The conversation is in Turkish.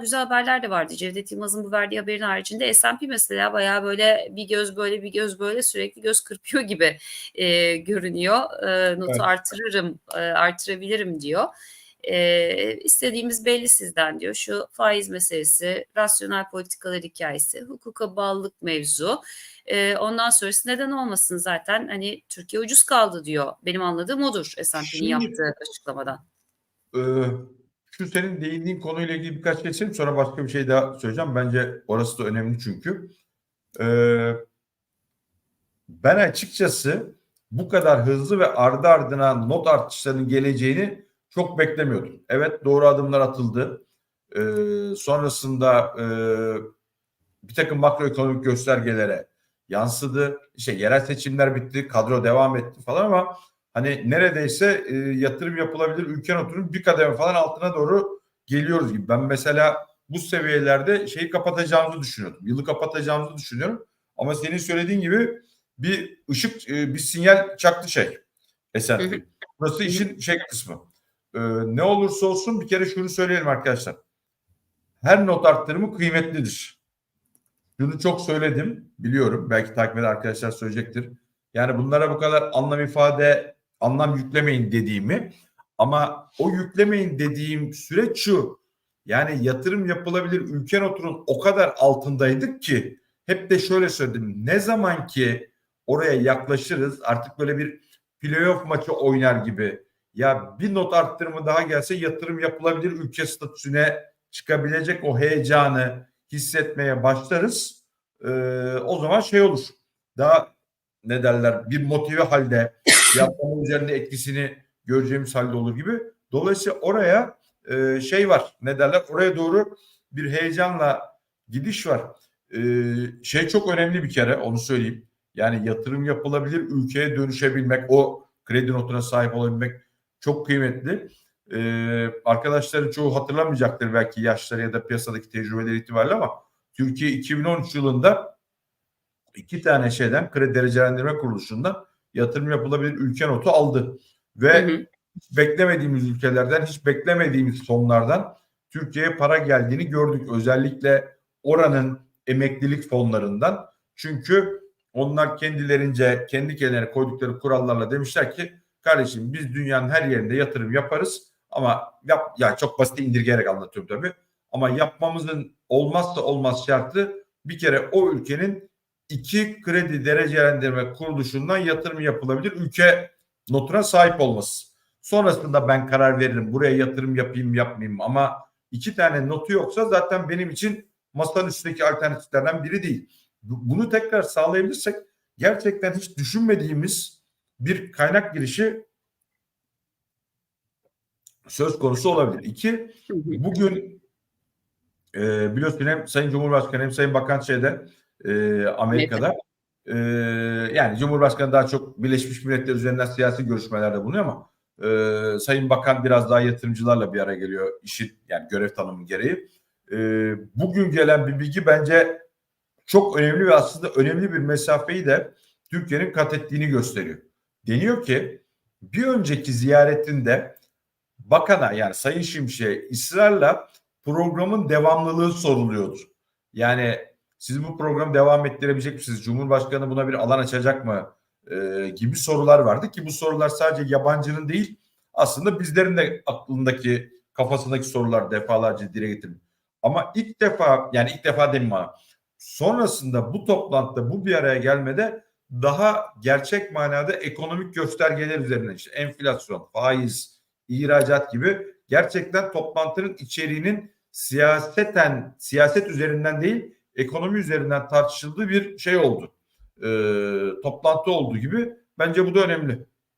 güzel haberler de vardı. Cevdet Yılmaz'ın bu verdiği haberin haricinde S&P mesela bayağı böyle bir göz böyle bir göz böyle sürekli göz kırpıyor gibi e, görünüyor. E, notu Evet. artırırım, e, artırabilirim diyor. E, istediğimiz belli sizden diyor. Şu faiz meselesi, rasyonel politikalar hikayesi, hukuka bağlılık mevzu. E, ondan sonrası neden olmasın zaten hani Türkiye ucuz kaldı diyor. Benim anladığım odur S&P'nin yaptığı açıklamadan. Ee, şu senin değindiğin konuyla ilgili birkaç geçelim sonra başka bir şey daha söyleyeceğim. Bence orası da önemli çünkü. Ee, ben açıkçası bu kadar hızlı ve ardı ardına not artışlarının geleceğini çok beklemiyordum. Evet doğru adımlar atıldı. Ee, sonrasında e, bir takım makroekonomik göstergelere yansıdı. İşte yerel seçimler bitti, kadro devam etti falan ama hani neredeyse e, yatırım yapılabilir ülke notunun bir kademe falan altına doğru geliyoruz gibi. Ben mesela bu seviyelerde şeyi kapatacağımızı düşünüyordum. Yılı kapatacağımızı düşünüyorum. Ama senin söylediğin gibi bir ışık, e, bir sinyal çaktı şey. Hı. Burası işin şey kısmı. Ee, ne olursa olsun bir kere şunu söyleyelim arkadaşlar. Her not arttırımı kıymetlidir. Şunu çok söyledim, biliyorum. Belki takip eden arkadaşlar söyleyecektir. Yani bunlara bu kadar anlam ifade, anlam yüklemeyin dediğimi. Ama o yüklemeyin dediğim süreç şu. Yani yatırım yapılabilir ülke notunun o kadar altındaydık ki hep de şöyle söyledim. Ne zaman ki oraya yaklaşırız artık böyle bir playoff maçı oynar gibi ya bir not arttırımı daha gelse yatırım yapılabilir ülke statüsüne çıkabilecek o heyecanı hissetmeye başlarız. Ee, o zaman şey olur. Daha ne derler bir motive halde yapmanın üzerinde etkisini göreceğimiz halde olur gibi. Dolayısıyla oraya e, şey var ne derler oraya doğru bir heyecanla gidiş var. Ee, şey çok önemli bir kere onu söyleyeyim. Yani yatırım yapılabilir ülkeye dönüşebilmek o kredi notuna sahip olabilmek çok kıymetli. Ee, arkadaşların çoğu hatırlamayacaktır belki yaşları ya da piyasadaki tecrübeleri itibariyle ama Türkiye 2013 yılında iki tane şeyden kredi derecelendirme kuruluşundan yatırım yapılabilir ülke notu aldı. Ve Hı hı. hiç beklemediğimiz ülkelerden, hiç beklemediğimiz fonlardan Türkiye'ye para geldiğini gördük. Özellikle oranın emeklilik fonlarından. Çünkü onlar kendilerince, kendi kendilerine koydukları kurallarla demişler ki kardeşim biz dünyanın her yerinde yatırım yaparız ama yap ya çok basit indirgeyerek anlatıyorum tabii. Ama yapmamızın olmazsa olmaz şartı bir kere o ülkenin iki kredi derecelendirme kuruluşundan yatırım yapılabilir ülke notuna sahip olması. Sonrasında ben karar veririm buraya yatırım yapayım yapmayayım ama iki tane notu yoksa zaten benim için masanın üstündeki alternatiflerden biri değil. Bu- Bunu tekrar sağlayabilirsek gerçekten hiç düşünmediğimiz bir kaynak girişi söz konusu olabilir. İki, bugün e, biliyorsun hem Sayın Cumhurbaşkanı hem Sayın Bakan şeyde e, Amerika'da e, yani Cumhurbaşkanı daha çok Birleşmiş Milletler üzerinden siyasi görüşmelerde bulunuyor ama e, Sayın Bakan biraz daha yatırımcılarla bir araya geliyor işi yani görev tanımı gereği. E, bugün gelen bir bilgi bence çok önemli ve aslında önemli bir mesafeyi de Türkiye'nin kat ettiğini gösteriyor. Deniyor ki bir önceki ziyaretinde bakana yani Sayın Şimşek'e ısrarla programın devamlılığı soruluyordu. Yani siz bu programı devam ettirebilecek misiniz? Cumhurbaşkanı buna bir alan açacak mı? Ee, gibi sorular vardı ki bu sorular sadece yabancının değil aslında bizlerin de aklındaki kafasındaki sorular defalarca dile getirdim. Ama ilk defa yani ilk defa demeyeyim ama sonrasında bu toplantıda bu bir araya gelmede daha gerçek manada ekonomik göstergeler üzerinden işte enflasyon, faiz, ihracat gibi gerçekten toplantının içeriğinin siyaseten siyaset üzerinden değil ekonomi üzerinden tartışıldığı bir şey oldu. Ee, toplantı olduğu gibi bence bu da önemli.